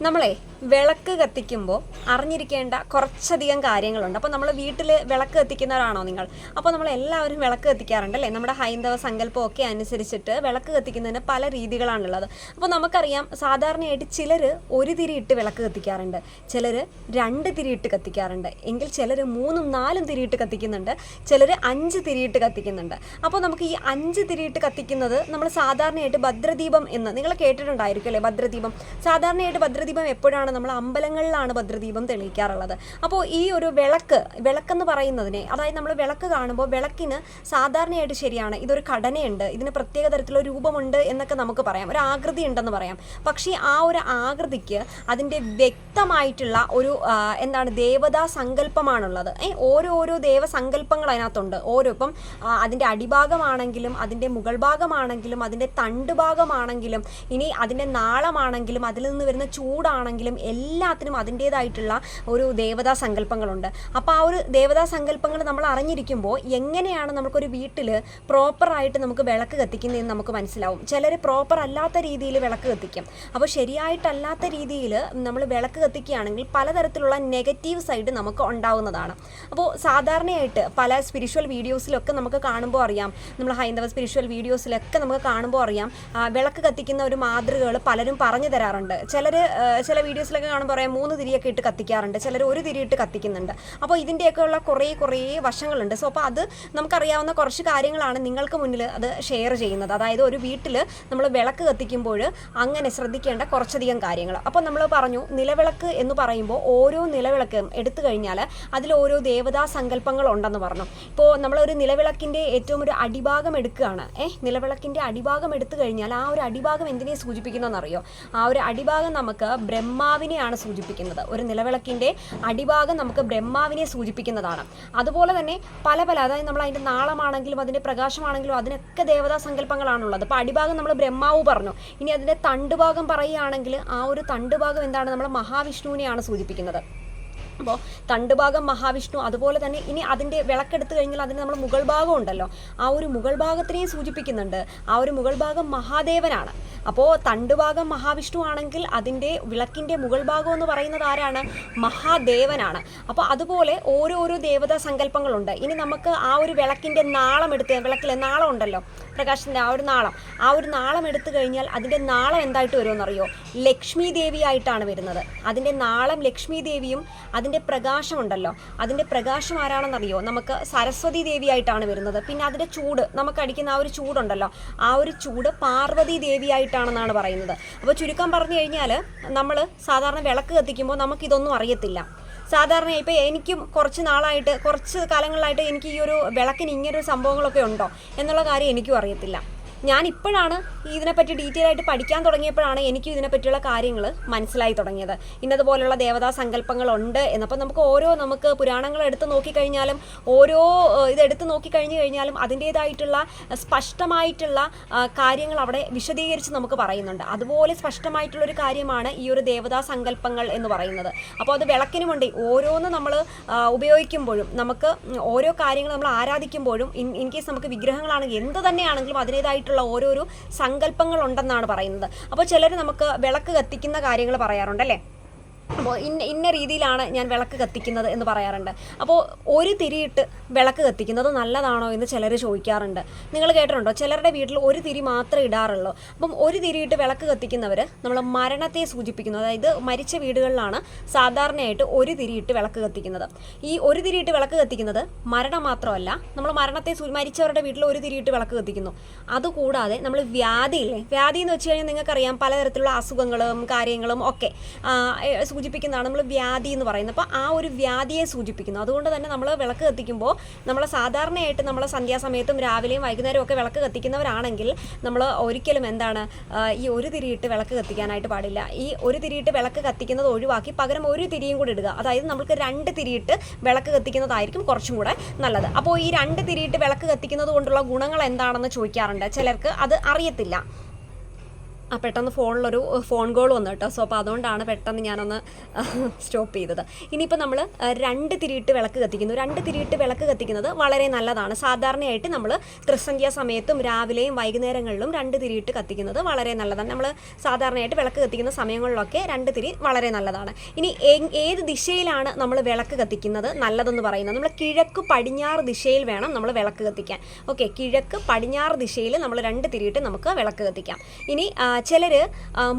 നമ്മളെ വിളക്ക് കത്തിക്കുമ്പോൾ അറിഞ്ഞിരിക്കേണ്ട കുറച്ചധികം കാര്യങ്ങളുണ്ട്. അപ്പോൾ നമ്മൾ വീട്ടിൽ വിളക്ക് കത്തിക്കുന്നവരാണോ നിങ്ങൾ? അപ്പോൾ നമ്മൾ എല്ലാവരും വിളക്ക് കത്തിക്കാറുണ്ട് അല്ലേ? നമ്മുടെ ഹൈന്ദവ സങ്കല്പമൊക്കെ അനുസരിച്ചിട്ട് വിളക്ക് കത്തിക്കുന്നതിന് പല രീതികളാണുള്ളത്. അപ്പോൾ നമുക്കറിയാം സാധാരണയായിട്ട് ചിലർ ഒരു തിരി ഇട്ട് വിളക്ക് കത്തിക്കാറുണ്ട്. ചിലർ രണ്ട് തിരിയിട്ട് കത്തിക്കാറുണ്ട്. എങ്കിൽ ചിലർ മൂന്നും നാലും തിരിയിട്ട് കത്തിക്കുന്നുണ്ട്. ചിലർ അഞ്ച് തിരിയിട്ട് കത്തിക്കുന്നുണ്ട്. അപ്പോൾ നമുക്ക് ഈ അഞ്ച് തിരിയിട്ട് കത്തിക്കുന്നത് നമ്മൾ സാധാരണയായിട്ട് ഭദ്രദീപം എന്ന് നിങ്ങൾ കേട്ടിട്ടുണ്ടായിരിക്കും അല്ലേ? ഭദ്രദീപം. സാധാരണയായിട്ട് ഭദ്രദീപം എപ്പോഴാണ് നമ്മൾ അമ്പലങ്ങളിലാണ് ഭദ്രദീപം തെളിയിക്കാറുള്ളത്. അപ്പോൾ ഈ ഒരു വിളക്ക് വിളക്കെന്ന് പറയുന്നതിനെ അതായത് നമ്മൾ വിളക്ക് കാണുമ്പോൾ വിളക്കിന് സാധാരണയായിട്ട് ശരിയാണ് ഇതൊരു ഘടനയുണ്ട് ഇതിന് പ്രത്യേക തരത്തിലുള്ള രൂപമുണ്ട് എന്നൊക്കെ നമുക്ക് പറയാം. ഒരു ആകൃതി ഉണ്ടെന്ന് പറയാം. പക്ഷേ ആ ഒരു ആകൃതിക്ക് അതിന്റെ വ്യക്തമായിട്ടുള്ള ഒരു എന്താണ് ദേവതാ സങ്കല്പമാണുള്ളത്. ഏ ഓരോ ഓരോ ദേവസങ്കല്പങ്ങൾ അതിനകത്തുണ്ട്. ഓരോ ഇപ്പം അതിന്റെ അടിഭാഗമാണെങ്കിലും അതിന്റെ മുകൾ ഭാഗമാണെങ്കിലും അതിന്റെ തണ്ട് ഭാഗമാണെങ്കിലും ഇനി അതിന്റെ നാളമാണെങ്കിലും അതിൽ നിന്ന് വരുന്ന ചൂടാണെങ്കിലും എല്ലാത്തിനും അതിന്റേതായിട്ടുള്ള ഒരു ദേവതാ സങ്കല്പങ്ങളുണ്ട്. അപ്പോൾ ആ ഒരു ദേവതാ സങ്കല്പങ്ങൾ നമ്മൾ അറിഞ്ഞിരിക്കുമ്പോൾ എങ്ങനെയാണ് നമുക്കൊരു വീട്ടിൽ പ്രോപ്പറായിട്ട് നമുക്ക് വിളക്ക് കത്തിക്കുന്നതെന്ന് നമുക്ക് മനസ്സിലാവും. ചിലർ പ്രോപ്പർ അല്ലാത്ത രീതിയിൽ വിളക്ക് കത്തിക്കും. അപ്പോൾ ശരിയായിട്ടല്ലാത്ത രീതിയിൽ നമ്മൾ വിളക്ക് കത്തിക്കുകയാണെങ്കിൽ പലതരത്തിലുള്ള നെഗറ്റീവ് സൈഡ് നമുക്ക് ഉണ്ടാവുന്നതാണ്. അപ്പോൾ സാധാരണയായിട്ട് പല സ്പിരിച്വൽ വീഡിയോസിലൊക്കെ നമുക്ക് കാണുമ്പോൾ അറിയാം. നമ്മൾ ഹൈന്ദവ സ്പിരിച്വൽ വീഡിയോസിലൊക്കെ നമുക്ക് കാണുമ്പോൾ അറിയാം. വിളക്ക് കത്തിക്കുന്ന ഒരു മാതൃകകൾ പലരും പറഞ്ഞു തരാറുണ്ട്. ചിലർ ചില വീഡിയോസിലൊക്കെ കാണുമ്പോൾ പറയാം മൂന്ന് തിരിയൊക്കെ ഇട്ട് കത്തിക്കാറുണ്ട്. ചിലർ ഒരു തിരി ഇട്ട് കത്തിക്കുന്നുണ്ട്. അപ്പോൾ ഇതിന്റെയൊക്കെ ഉള്ള കുറേ കുറേ വശങ്ങളുണ്ട്. സോ അപ്പോൾ അത് നമുക്കറിയാവുന്ന കുറച്ച് കാര്യങ്ങളാണ് നിങ്ങൾക്ക് മുന്നിൽ അത് ഷെയർ ചെയ്യുന്നത്. അതായത് ഒരു വീട്ടിൽ നമ്മൾ വിളക്ക് കത്തിക്കുമ്പോൾ അങ്ങനെ ശ്രദ്ധിക്കേണ്ട കുറച്ചധികം കാര്യങ്ങൾ അപ്പോൾ നമ്മൾ പറഞ്ഞു നിലവിളക്ക് എന്ന് പറയുമ്പോൾ ഓരോ നിലവിളക്കും എടുത്തു കഴിഞ്ഞാൽ അതിൽ ഓരോ ദേവതാ സങ്കല്പങ്ങൾ ഉണ്ടെന്ന് പറഞ്ഞു. ഇപ്പോൾ നമ്മളൊരു നിലവിളക്കിന്റെ ഏറ്റവും ഒരു അടിഭാഗം എടുക്കുകയാണ്. ഏഹ് നിലവിളക്കിന്റെ അടിഭാഗം എടുത്തു കഴിഞ്ഞാൽ ആ ഒരു അടിഭാഗം എന്തിനെ സൂചിപ്പിക്കുന്നതെന്നറിയോ? ആ ഒരു അടിഭാഗം നമുക്ക് ബ്രഹ്മാവിനെയാണ് സൂചിപ്പിക്കുന്നത്. ഒരു നിലവിളക്കിന്റെ അടിഭാഗം നമുക്ക് ബ്രഹ്മാവിനെ സൂചിപ്പിക്കുന്നതാണ്. അതുപോലെ തന്നെ പല പല അതായത് നമ്മൾ അതിന്റെ നാളമാണെങ്കിലും അതിന്റെ പ്രകാശമാണെങ്കിലും അതിനൊക്കെ ദേവതാ സങ്കല്പങ്ങളാണുള്ളത്. അപ്പോൾ അടിഭാഗം നമ്മൾ ബ്രഹ്മാവ് പറഞ്ഞു. ഇനി അതിന്റെ തണ്ടുഭാഗം പറയുകയാണെങ്കിൽ ആ ഒരു തണ്ടുഭാഗം എന്താണ്? നമ്മൾ മഹാവിഷ്ണുവിനെയാണ് സൂചിപ്പിക്കുന്നത്. അപ്പോൾ തണ്ടുഭാഗം മഹാവിഷ്ണു അതുപോലെ തന്നെ ഇനി അതിന്റെ വിളക്കെടുത്ത് കഴിഞ്ഞാൽ അതിന് നമ്മൾ മുകൾ ഭാഗം ഉണ്ടല്ലോ. ആ ഒരു മുകൾ ഭാഗത്തിനെയും സൂചിപ്പിക്കുന്നുണ്ട്. ആ ഒരു മുകൾ ഭാഗം മഹാദേവനാണ്. അപ്പോൾ തണ്ടുഭാഗം മഹാവിഷ്ണു ആണെങ്കിൽ അതിന്റെ വിളക്കിന്റെ മുകൾ ഭാഗം എന്ന് പറയുന്നത് ആരാണ്? മഹാദേവനാണ്. അപ്പോൾ അതുപോലെ ഓരോരോ ദേവതാ സങ്കല്പങ്ങളുണ്ട്. ഇനി നമുക്ക് ആ ഒരു വിളക്കിന്റെ നാളം എടുത്ത് വിളക്കിലെ നാളം ഉണ്ടല്ലോ പ്രകാശിന്റെ ആ ഒരു നാളം. ആ ഒരു നാളം എടുത്തു കഴിഞ്ഞാൽ അതിന്റെ നാളം എന്തായിട്ട് വരുമെന്നറിയോ? ലക്ഷ്മി ദേവിയായിട്ടാണ് വരുന്നത്. അതിന്റെ നാളം ലക്ഷ്മി ദേവിയും അതിന്റെ പ്രകാശമുണ്ടല്ലോ. അതിന്റെ പ്രകാശം ആരാണെന്നറിയോ? നമുക്ക് സരസ്വതി ദേവിയായിട്ടാണ് വരുന്നത്. പിന്നെ അതിന്റെ ചൂട് നമുക്ക് അടിക്കുന്ന ആ ഒരു ചൂടുണ്ടല്ലോ. ആ ഒരു ചൂട് പാർവതി ദേവിയായിട്ടാണെന്നാണ് പറയുന്നത്. അപ്പോൾ ചുരുക്കം പറഞ്ഞു കഴിഞ്ഞാൽ നമ്മൾ സാധാരണ വിളക്ക് കത്തിക്കുമ്പോൾ നമുക്കിതൊന്നും അറിയത്തില്ല. സാധാരണ ഇപ്പോൾ എനിക്കും കുറച്ച് നാളായിട്ട് കുറച്ച് കാലങ്ങളായിട്ട് എനിക്ക് ഈ ഒരു വിളക്കിന് ഇങ്ങനൊരു സംഭവങ്ങളൊക്കെ ഉണ്ടോ എന്നുള്ള കാര്യം എനിക്കും അറിയത്തില്ല. ഞാൻ ഇപ്പോഴാണ് ഇതിനെപ്പറ്റി ഡീറ്റെയിൽ ആയിട്ട് പഠിക്കാൻ തുടങ്ങിയപ്പോഴാണ് എനിക്കും ഇതിനെപ്പറ്റിയുള്ള കാര്യങ്ങൾ മനസ്സിലായി തുടങ്ങിയത്. ഇന്നതുപോലുള്ള ദേവതാ സങ്കല്പങ്ങളുണ്ട് എന്നപ്പോൾ നമുക്ക് ഓരോ നമുക്ക് പുരാണങ്ങൾ എടുത്ത് നോക്കിക്കഴിഞ്ഞാലും ഓരോ ഇതെടുത്ത് നോക്കിക്കഴിഞ്ഞു കഴിഞ്ഞാലും അതിന്റേതായിട്ടുള്ള സ്പഷ്ടമായിട്ടുള്ള കാര്യങ്ങൾ അവിടെ വിശദീകരിച്ച് നമുക്ക് പറയുന്നുണ്ട്. അതുപോലെ സ്പഷ്ടമായിട്ടുള്ളൊരു കാര്യമാണ് ഈ ഒരു ദേവതാ സങ്കല്പങ്ങൾ എന്ന് പറയുന്നത്. അപ്പോൾ അത് വിളക്കിനുമുണ്ട്. ഓരോന്ന് നമ്മൾ ഉപയോഗിക്കുമ്പോഴും നമുക്ക് ഓരോ കാര്യങ്ങൾ നമ്മൾ ആരാധിക്കുമ്പോഴും ഇൻ ഇൻ കേസ് നമുക്ക് വിഗ്രഹങ്ങളാണെങ്കിൽ എന്ത് തന്നെയാണെങ്കിലും അതിന്റേതായിട്ടുള്ള ഓരോരോ സങ്കല്പങ്ങൾ ഉണ്ടെന്നാണ് പറയുന്നത്. അപ്പോൾ ചിലർ നമുക്ക് വിളക്ക് കത്തിക്കുന്ന കാര്യങ്ങൾ പറയാറുണ്ടല്ലേ? ഇന്ന ഇന്ന രീതിയിലാണ് ഞാൻ വിളക്ക് കത്തിക്കുന്നത് എന്ന് പറയാറുണ്ട്. അപ്പോൾ ഒരു തിരിയിട്ട് വിളക്ക് കത്തിക്കുന്നത് നല്ലതാണോ എന്ന് ചിലർ ചോദിക്കാറുണ്ട്. നിങ്ങൾ കേട്ടിട്ടുണ്ടോ? ചിലരുടെ വീട്ടിൽ ഒരു തിരി മാത്രമേ ഇടാറുള്ളൂ. അപ്പം ഒരു തിരിയിട്ട് വിളക്ക് കത്തിക്കുന്നവർ നമ്മൾ മരണത്തെ സൂചിപ്പിക്കുന്നു. അതായത് മരിച്ച വീടുകളിലാണ് സാധാരണയായിട്ട് ഒരു തിരിയിട്ട് വിളക്ക് കത്തിക്കുന്നത്. ഈ ഒരു തിരിയിട്ട് വിളക്ക് കത്തിക്കുന്നത് മരണം മാത്രമല്ല നമ്മൾ മരണത്തെ മരിച്ചവരുടെ വീട്ടിൽ ഒരു തിരിയിട്ട് വിളക്ക് കത്തിക്കുന്നു. അതുകൂടാതെ നമ്മൾ വ്യാധിയില്ലേ? വ്യാധി എന്ന് വെച്ച് കഴിഞ്ഞാൽ നിങ്ങൾക്കറിയാം പലതരത്തിലുള്ള അസുഖങ്ങളും കാര്യങ്ങളും ഒക്കെ. സൂചിപ്പിക്കുന്നതാണ് നമ്മൾ വ്യാധി എന്ന് പറയുന്നത്. അപ്പോൾ ആ ഒരു വ്യാധിയെ സൂചിപ്പിക്കുന്നു. അതുകൊണ്ട് തന്നെ നമ്മൾ വിളക്ക് കത്തിക്കുമ്പോൾ നമ്മൾ സാധാരണയായിട്ട് നമ്മൾ സന്ധ്യാസമയത്തും രാവിലെയും വൈകുന്നേരവും ഒക്കെ വിളക്ക് കത്തിക്കുന്നവരാണെങ്കിൽ നമ്മൾ ഒരിക്കലും എന്താണ് ഈ ഒരു തിരിയിട്ട് വിളക്ക് കത്തിക്കാനായിട്ട് പാടില്ല. ഈ ഒരു തിരിയിട്ട് വിളക്ക് കത്തിക്കുന്നത് ഒഴിവാക്കി പകരം ഒരു തിരിയും കൂടി ഇടുക. അതായത് നമുക്ക് രണ്ട് തിരിയിട്ട് വിളക്ക് കത്തിക്കുന്നതായിരിക്കും കുറച്ചും കൂടെ നല്ലത്. അപ്പോൾ ഈ രണ്ട് തിരിയിട്ട് വിളക്ക് കത്തിക്കുന്നത് കൊണ്ടുള്ള ഗുണങ്ങൾ എന്താണെന്ന് ചോദിക്കാറുണ്ട്. ചിലർക്ക് അത് അറിയത്തില്ല. ആ പെട്ടെന്ന് ഫോണിലൊരു ഫോൺ കോൾ വന്നു കേട്ടോ. സോ അപ്പോൾ അതുകൊണ്ടാണ് പെട്ടെന്ന് ഞാനൊന്ന് സ്റ്റോപ്പ് ചെയ്തത്. ഇനിയിപ്പോൾ നമ്മൾ രണ്ട് തിരിയിട്ട് വിളക്ക് കത്തിക്കുന്നു. രണ്ട് തിരിയിട്ട് വിളക്ക് കത്തിക്കുന്നത് വളരെ നല്ലതാണ്. സാധാരണയായിട്ട് നമ്മൾ ത്രിസന്ധ്യ സമയത്തും രാവിലെയും വൈകുന്നേരങ്ങളിലും രണ്ട് തിരിയിട്ട് കത്തിക്കുന്നത് വളരെ നല്ലതാണ്. നമ്മൾ സാധാരണയായിട്ട് വിളക്ക് കത്തിക്കുന്ന സമയങ്ങളിലൊക്കെ രണ്ട് തിരി വളരെ നല്ലതാണ്. ഇനി ഏത് ദിശയിലാണ് നമ്മൾ വിളക്ക് കത്തിക്കുന്നത് നല്ലതെന്ന് പറയുന്നത്? നമ്മൾ കിഴക്ക് പടിഞ്ഞാറ് ദിശയിൽ വേണം നമ്മൾ വിളക്ക് കത്തിക്കാൻ. ഓക്കെ കിഴക്ക് പടിഞ്ഞാറ് ദിശയിൽ നമ്മൾ രണ്ട് തിരിയിട്ട് നമുക്ക് വിളക്ക് കത്തിക്കാം. ഇനി ചിലർ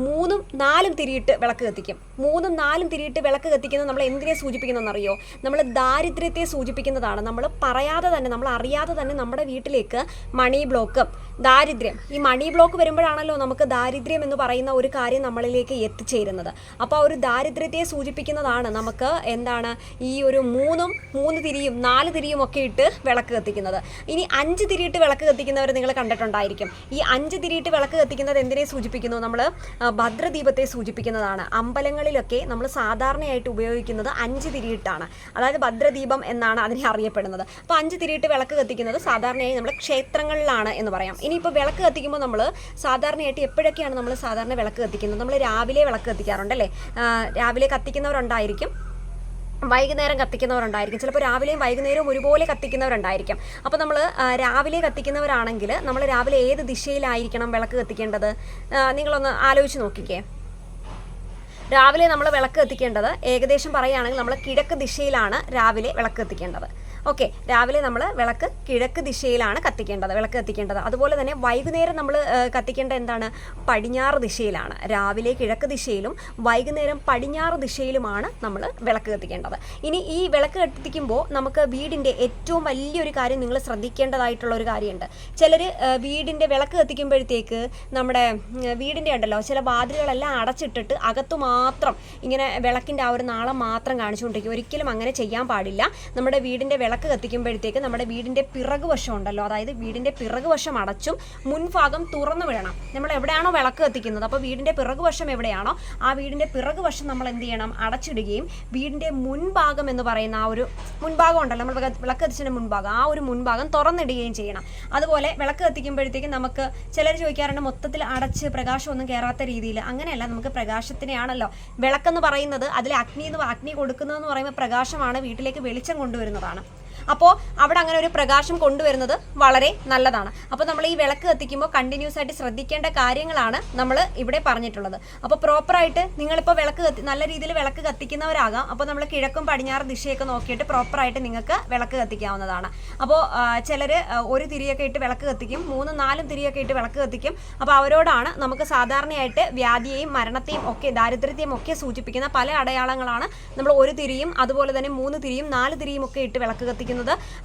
മൂന്നും നാലും തിരിയിട്ട് വിളക്ക് കത്തിക്കും. മൂന്നും നാലും തിരിയിട്ട് വിളക്ക് കത്തിക്കുന്നത് നമ്മൾ എന്തിനെ സൂചിപ്പിക്കുന്നതെന്നറിയോ? നമ്മൾ ദാരിദ്ര്യത്തെ സൂചിപ്പിക്കുന്നതാണ്. നമ്മൾ പറയാതെ തന്നെ നമ്മൾ അറിയാതെ തന്നെ നമ്മുടെ വീട്ടിലേക്ക് മണി ബ്ലോക്ക് ദാരിദ്ര്യം. ഈ മണി ബ്ലോക്ക് വരുമ്പോഴാണല്ലോ നമുക്ക് ദാരിദ്ര്യം എന്ന് പറയുന്ന ഒരു കാര്യം നമ്മളിലേക്ക് എത്തിച്ചേരുന്നത്. അപ്പോൾ ആ ഒരു ദാരിദ്ര്യത്തെ സൂചിപ്പിക്കുന്നതാണ് നമുക്ക് എന്താണ് ഈ ഒരു മൂന്നും മൂന്ന് തിരിയും നാല് തിരിയും ഒക്കെ ഇട്ട് വിളക്ക് കത്തിക്കുന്നത്. ഇനി അഞ്ച് തിരിയിട്ട് വിളക്ക് കത്തിക്കുന്നവർ നിങ്ങൾ കണ്ടിട്ടുണ്ടായിരിക്കും. ഈ അഞ്ച് തിരിയിട്ട് വിളക്ക് കത്തിക്കുന്നത് എന്തിനെ സൂചിപ്പിക്കുന്നു? നമ്മൾ ഭദ്രദീപത്തെ സൂചിപ്പിക്കുന്നതാണ്. അമ്പലങ്ങളിലൊക്കെ നമ്മൾ സാധാരണയായിട്ട് ഉപയോഗിക്കുന്നത് അഞ്ച് തിരിയിട്ടാണ്. അതായത് ഭദ്രദീപം എന്നാണ് അതിനെ അറിയപ്പെടുന്നത്. അപ്പോൾ അഞ്ച് തിരിയിട്ട് വിളക്ക് കത്തിക്കുന്നത് സാധാരണയായി നമ്മൾ ക്ഷേത്രങ്ങളിലാണ് എന്ന് പറയാം. ഇനിയിപ്പോൾ വിളക്ക് കത്തിക്കുമ്പോൾ നമ്മൾ സാധാരണയായിട്ട് എപ്പോഴൊക്കെയാണ് നമ്മൾ സാധാരണ വിളക്ക് കത്തിക്കുന്നത്? നമ്മൾ രാവിലെ വിളക്ക് കത്തിക്കാറുണ്ട് അല്ലേ? രാവിലെ കത്തിക്കുന്നവരുണ്ടായിരിക്കും. വൈകുന്നേരം കത്തിക്കുന്നവരുണ്ടായിരിക്കും. ചിലപ്പോൾ രാവിലെയും വൈകുന്നേരവും ഒരുപോലെ കത്തിക്കുന്നവരുണ്ടായിരിക്കും. അപ്പോൾ നമ്മൾ രാവിലെ കത്തിക്കുന്നവരാണെങ്കിൽ നമ്മൾ രാവിലെ ഏത് ദിശയിലായിരിക്കണം വിളക്ക് കത്തിക്കേണ്ടത്? നിങ്ങളൊന്ന് ആലോചിച്ച് നോക്കിക്കേ. രാവിലെ നമ്മൾ വിളക്ക് കത്തിക്കേണ്ടത് ഏകദേശം പറയുകയാണെങ്കിൽ നമ്മൾ കിഴക്ക് ദിശയിലാണ് രാവിലെ വിളക്ക് കത്തിക്കേണ്ടത്. ഓക്കെ രാവിലെ നമ്മൾ വിളക്ക് കിഴക്ക് ദിശയിലാണ് കത്തിക്കേണ്ടത് വിളക്ക് കത്തിക്കേണ്ടത്. അതുപോലെ തന്നെ വൈകുന്നേരം നമ്മൾ കത്തിക്കേണ്ട എന്താണ്? പടിഞ്ഞാറ് ദിശയിലാണ്. രാവിലെ കിഴക്ക് ദിശയിലും വൈകുന്നേരം പടിഞ്ഞാറ് ദിശയിലുമാണ് നമ്മൾ വിളക്ക് കത്തിക്കേണ്ടത്. ഇനി ഈ വിളക്ക് കത്തിക്കുമ്പോൾ നമുക്ക് വീടിന്റെ ഏറ്റവും വലിയൊരു കാര്യം നിങ്ങൾ ശ്രദ്ധിക്കേണ്ടതായിട്ടുള്ള ഒരു കാര്യമുണ്ട്. ചിലർ വീടിന്റെ വിളക്ക് കത്തിക്കുമ്പോഴത്തേക്ക് നമ്മുടെ വീടിന്റെ ഉണ്ടല്ലോ ചില വാതിലുകളെല്ലാം അടച്ചിട്ടിട്ട് അകത്തു മാത്രം ഇങ്ങനെ വിളക്കിന്റെ ആ ഒരു നാളം മാത്രം കാണിച്ചുകൊണ്ടിരിക്കും. ഒരിക്കലും അങ്ങനെ ചെയ്യാൻ പാടില്ല. നമ്മുടെ വീടിന്റെ വിളക്ക് കത്തിക്കുമ്പോഴത്തേക്ക് നമ്മുടെ വീടിന്റെ പിറകു വശം ഉണ്ടല്ലോ. അതായത് വീടിന്റെ പിറകു വശം അടച്ചും മുൻഭാഗം തുറന്നു വിടണം. നമ്മൾ എവിടെയാണോ വിളക്ക് കത്തിക്കുന്നത് അപ്പോൾ വീടിന്റെ പിറകു വശം എവിടെയാണോ ആ വീടിന്റെ പിറകു വശം നമ്മൾ എന്ത് ചെയ്യണം? അടച്ചിടുകയും വീടിന്റെ മുൻഭാഗം എന്ന് പറയുന്ന ആ ഒരു മുൻഭാഗം ഉണ്ടല്ലോ. നമ്മൾ വിളക്ക് കത്തിച്ചതിന്റെ മുൻഭാഗം ആ ഒരു മുൻഭാഗം തുറന്നിടുകയും ചെയ്യണം. അതുപോലെ വിളക്ക് കത്തിക്കുമ്പോഴത്തേക്കും നമുക്ക് ചിലർ ചോദിക്കാറുണ്ട് മൊത്തത്തിൽ അടച്ച് പ്രകാശമൊന്നും കയറാത്ത രീതിയിൽ. അങ്ങനെയല്ല നമുക്ക് പ്രകാശത്തിനെയാണല്ലോ. വിളക്കെന്ന് പറയുന്നത് അതിൽ അഗ്നി അഗ്നി കൊടുക്കുന്നതെന്ന് പറയുമ്പോൾ പ്രകാശമാണ് വീട്ടിലേക്ക് വെളിച്ചം കൊണ്ടുവരുന്നതാണ്. അപ്പോൾ അവിടെ അങ്ങനെ ഒരു പ്രകാശം കൊണ്ടുവരുന്നത് വളരെ നല്ലതാണ്. അപ്പോൾ നമ്മൾ ഈ വിളക്ക് കത്തിക്കുമ്പോൾ കണ്ടിന്യൂസ് ആയിട്ട് ശ്രദ്ധിക്കേണ്ട കാര്യങ്ങളാണ് നമ്മൾ ഇവിടെ പറഞ്ഞിട്ടുള്ളത്. അപ്പോൾ പ്രോപ്പറായിട്ട് നിങ്ങളിപ്പോൾ വിളക്ക് കത്തി നല്ല രീതിയിൽ വിളക്ക് കത്തിക്കുന്നവരാകാം. അപ്പോൾ നമ്മൾ കിഴക്കും പടിഞ്ഞാറ് ദിശയൊക്കെ നോക്കിയിട്ട് പ്രോപ്പറായിട്ട് നിങ്ങൾക്ക് വിളക്ക് കത്തിക്കാവുന്നതാണ്. അപ്പോൾ ചിലർ ഒരു തിരിയൊക്കെ ഇട്ട് വിളക്ക് കത്തിക്കും മൂന്നും നാലും തിരിയൊക്കെ ഇട്ട് വിളക്ക് കത്തിക്കും. അപ്പോൾ അവരോടാണ് നമുക്ക് സാധാരണയായിട്ട് വ്യാധിയെയും മരണത്തെയും ഒക്കെ ദാരിദ്ര്യത്തെയും ഒക്കെ സൂചിപ്പിക്കുന്ന പല അടയാളങ്ങളാണ് നമ്മൾ ഒരു തിരിയും അതുപോലെ തന്നെ മൂന്ന് തിരിയും നാല് തിരിയും ഒക്കെ ഇട്ട് വിളക്ക് കത്തിക്കുന്നത്.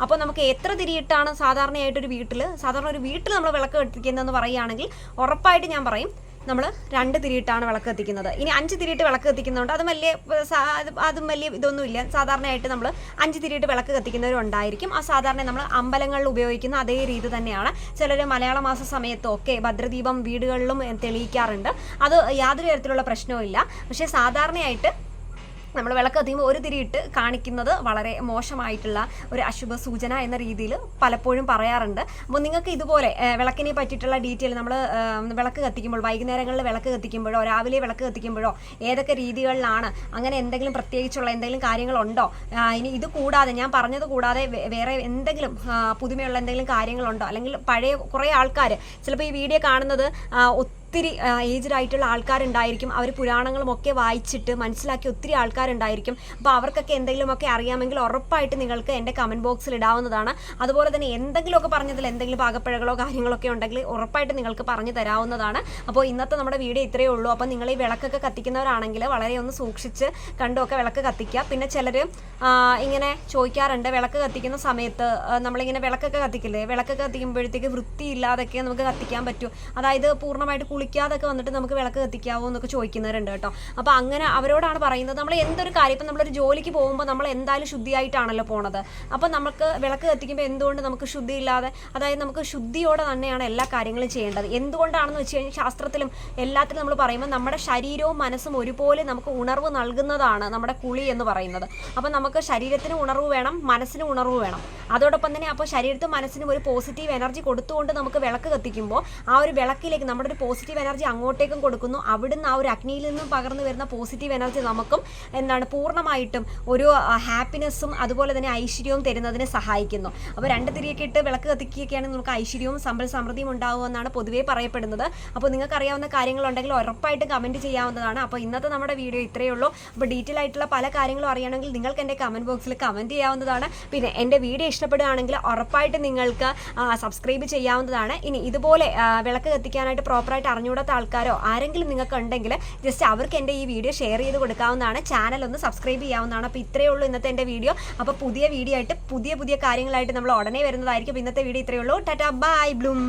അപ്പോൾ നമുക്ക് എത്ര തിരിയിട്ടാണ് സാധാരണയായിട്ട് ഒരു വീട്ടിൽ സാധാരണ ഒരു വീട്ടിൽ നമ്മൾ വിളക്ക് കത്തിക്കുന്നതെന്ന് പറയുകയാണെങ്കിൽ ഉറപ്പായിട്ട് ഞാൻ പറയും നമ്മൾ രണ്ട് തിരിയിട്ടാണ് വിളക്ക് കത്തിക്കുന്നത്. ഇനി അഞ്ച് തിരിയിട്ട് വിളക്ക് കത്തിക്കുന്നുണ്ട് അതും വലിയ അത് വലിയ ഇതൊന്നുമില്ല. സാധാരണയായിട്ട് നമ്മൾ അഞ്ച് തിരിയിട്ട് വിളക്ക് കത്തിക്കുന്നവരുണ്ടായിരിക്കും. ആ സാധാരണ നമ്മൾ അമ്പലങ്ങളിൽ ഉപയോഗിക്കുന്ന അതേ രീതി തന്നെയാണ്. ചിലർ മലയാള മാസ സമയത്തും ഒക്കെ ഭദ്രദീപം വീടുകളിലും തെളിയിക്കാറുണ്ട്. അത് യാതൊരു തരത്തിലുള്ള പ്രശ്നവും ഇല്ല പക്ഷേ സാധാരണയായിട്ട് നമ്മൾ വിളക്ക് കത്തിക്കുമ്പോൾ ഒരു തിരിയിട്ട് കാണിക്കുന്നത് വളരെ മോശമായിട്ടുള്ള ഒരു അശുഭ സൂചന എന്ന രീതിയിൽ പലപ്പോഴും പറയാറുണ്ട്. അപ്പോൾ നിങ്ങൾക്ക് ഇതുപോലെ വിളക്കിനെ പറ്റിയിട്ടുള്ള ഡീറ്റെയിൽ നമ്മൾ വിളക്ക് കത്തിക്കുമ്പോൾ വൈകുന്നേരങ്ങളിൽ വിളക്ക് കത്തിക്കുമ്പോഴോ രാവിലെ വിളക്ക് കത്തിക്കുമ്പോഴോ ഏതൊക്കെ രീതികളിലാണ് അങ്ങനെ എന്തെങ്കിലും പ്രത്യേകിച്ചുള്ള എന്തെങ്കിലും കാര്യങ്ങളുണ്ടോ? ഇനി ഇത് കൂടാതെ ഞാൻ പറഞ്ഞത് കൂടാതെ വേറെ എന്തെങ്കിലും പുതുമയുള്ള എന്തെങ്കിലും കാര്യങ്ങളുണ്ടോ? അല്ലെങ്കിൽ പഴയ കുറേ ആൾക്കാർ ചിലപ്പോൾ ഈ വീഡിയോ കാണുന്നത് ഒത്തിരി ഏജ്ഡ് ആയിട്ടുള്ള ആൾക്കാരുണ്ടായിരിക്കും. അവർ പുരാണങ്ങളും ഒക്കെ വായിച്ചിട്ട് മനസ്സിലാക്കി ഒത്തിരി ആൾക്കാരുണ്ടായിരിക്കും. അപ്പോൾ അവർക്കൊക്കെ എന്തെങ്കിലുമൊക്കെ അറിയാമെങ്കിൽ ഉറപ്പായിട്ട് നിങ്ങൾക്ക് എന്റെ കമന്റ് ബോക്സിൽ ഇടാവുന്നതാണ്. അതുപോലെ തന്നെ എന്തെങ്കിലുമൊക്കെ പറഞ്ഞതിൽ എന്തെങ്കിലും പാകപ്പിഴകളോ കാര്യങ്ങളൊക്കെ ഉണ്ടെങ്കിൽ ഉറപ്പായിട്ട് നിങ്ങൾക്ക് പറഞ്ഞു തരാവുന്നതാണ്. അപ്പോൾ ഇന്നത്തെ നമ്മുടെ വീഡിയോ ഇത്രയേ ഉള്ളൂ. അപ്പോൾ നിങ്ങൾ ഈ വിളക്കൊക്കെ കത്തിക്കുന്നവരാണെങ്കിൽ വളരെ ഒന്ന് സൂക്ഷിച്ച് കണ്ടുമൊക്കെ വിളക്ക് കത്തിക്കുക. പിന്നെ ചിലർ ഇങ്ങനെ ചോദിക്കാറുണ്ട് വിളക്ക് കത്തിക്കുന്ന സമയത്ത് നമ്മളിങ്ങനെ വിളക്കൊക്കെ കത്തിക്കില്ലേ? വിളക്കൊക്കെ കത്തിക്കുമ്പോഴത്തേക്ക് വൃത്തിയില്ലാതൊക്കെ നമുക്ക് കത്തിക്കാൻ പറ്റും. അതായത് പൂർണമായിട്ട് കുളിക്കാതൊക്കെ വന്നിട്ട് നമുക്ക് വിളക്ക് കത്തിക്കാവോ എന്നൊക്കെ ചോദിക്കുന്നവരുണ്ട് കേട്ടോ. അപ്പോൾ അങ്ങനെ അവരോടാണ് പറയുന്നത് നമ്മൾ എന്തൊരു കാര്യം ഇപ്പം നമ്മളൊരു ജോലിക്ക് പോകുമ്പോൾ നമ്മൾ എന്തായാലും ശുദ്ധിയായിട്ടാണല്ലോ പോണത്. അപ്പോൾ നമുക്ക് വിളക്ക് കത്തിക്കുമ്പോൾ എന്തുകൊണ്ട് നമുക്ക് ശുദ്ധി ഇല്ലാതെ അതായത് നമുക്ക് ശുദ്ധിയോടെ തന്നെയാണ് എല്ലാ കാര്യങ്ങളും ചെയ്യേണ്ടത്. എന്തുകൊണ്ടാണെന്ന് വെച്ച് കഴിഞ്ഞാൽ ശാസ്ത്രത്തിലും എല്ലാത്തിലും നമ്മൾ പറയുമ്പോൾ നമ്മുടെ ശരീരവും മനസ്സും ഒരുപോലെ നമുക്ക് ഉണർവ് നൽകുന്നതാണ് നമ്മുടെ കുളി എന്ന് പറയുന്നത്. അപ്പോൾ നമുക്ക് ശരീരത്തിന് ഉണർവ് വേണം മനസ്സിന് ഉണർവ് വേണം. അതോടൊപ്പം തന്നെ അപ്പോൾ ശരീരത്തും മനസ്സിനും ഒരു പോസിറ്റീവ് എനർജി കൊടുത്തുകൊണ്ട് നമുക്ക് വിളക്ക് കത്തിക്കുമ്പോൾ ആ ഒരു വിളക്കിലേക്ക് നമ്മുടെ ഒരു പോസിറ്റീവ് പോസിറ്റീവ് എനർജി അങ്ങോട്ടേക്കും കൊടുക്കുന്നു. അവിടുന്ന് ആ ഒരു അഗ്നിയിൽ നിന്നും പകർന്നു വരുന്ന പോസിറ്റീവ് എനർജി നമുക്കും എന്താണ് പൂർണമായിട്ടും ഒരു ഹാപ്പിനെസ്സും അതുപോലെ തന്നെ ഐശ്വര്യവും തരുന്നതിന് സഹായിക്കുന്നു. അപ്പോൾ രണ്ട് തിരിയൊക്കെ ഇട്ട് വിളക്ക് കത്തിക്കുകയാണെങ്കിൽ നമുക്ക് ഐശ്വര്യവും സമ്പൽ സമൃദ്ധിയും ഉണ്ടാകുമെന്നാണ് പൊതുവേ പറയപ്പെടുന്നത്. അപ്പോൾ നിങ്ങൾക്ക് അറിയാവുന്ന കാര്യങ്ങളുണ്ടെങ്കിൽ ഉറപ്പായിട്ട് കമന്റ് ചെയ്യാവുന്നതാണ്. അപ്പോൾ ഇന്നത്തെ നമ്മുടെ വീഡിയോ ഇത്രയേ ഉള്ളൂ. അപ്പോൾ ഡീറ്റെയിൽ ആയിട്ടുള്ള പല കാര്യങ്ങളും അറിയണമെങ്കിൽ നിങ്ങൾക്ക് എന്റെ കമന്റ് ബോക്സിൽ കമന്റ് ചെയ്യാവുന്നതാണ്. പിന്നെ എന്റെ വീഡിയോ ഇഷ്ടപ്പെടുകയാണെങ്കിൽ ഉറപ്പായിട്ട് നിങ്ങൾക്ക് സബ്സ്ക്രൈബ് ചെയ്യാവുന്നതാണ്. ഇനി ഇതുപോലെ വിളക്ക് കത്തിക്കാനായിട്ട് പ്രോപ്പറായിട്ട് അറിഞ്ഞുകൂടാത്ത ആൾക്കാരോ ആരെങ്കിലും നിങ്ങൾക്ക് ഉണ്ടെങ്കിൽ ജസ്റ്റ് അവർക്ക് എന്റെ ഈ വീഡിയോ ഷെയർ ചെയ്ത് കൊടുക്കാവുന്നതാണ്. ചാനൽ ഒന്ന് സബ്സ്ക്രൈബ് ചെയ്യാവുന്നതാണ്. അപ്പോൾ ഇത്രയേ ഉള്ളൂ ഇന്നത്തെ എന്റെ വീഡിയോ. അപ്പോൾ പുതിയ വീഡിയോ ആയിട്ട് പുതിയ പുതിയ കാര്യങ്ങളായിട്ട് നമ്മൾ ഉടനെ വരുന്നതായിരിക്കും. ഇന്നത്തെ വീഡിയോ ഇത്രയേ ഉള്ളൂ. Tata bye Bloom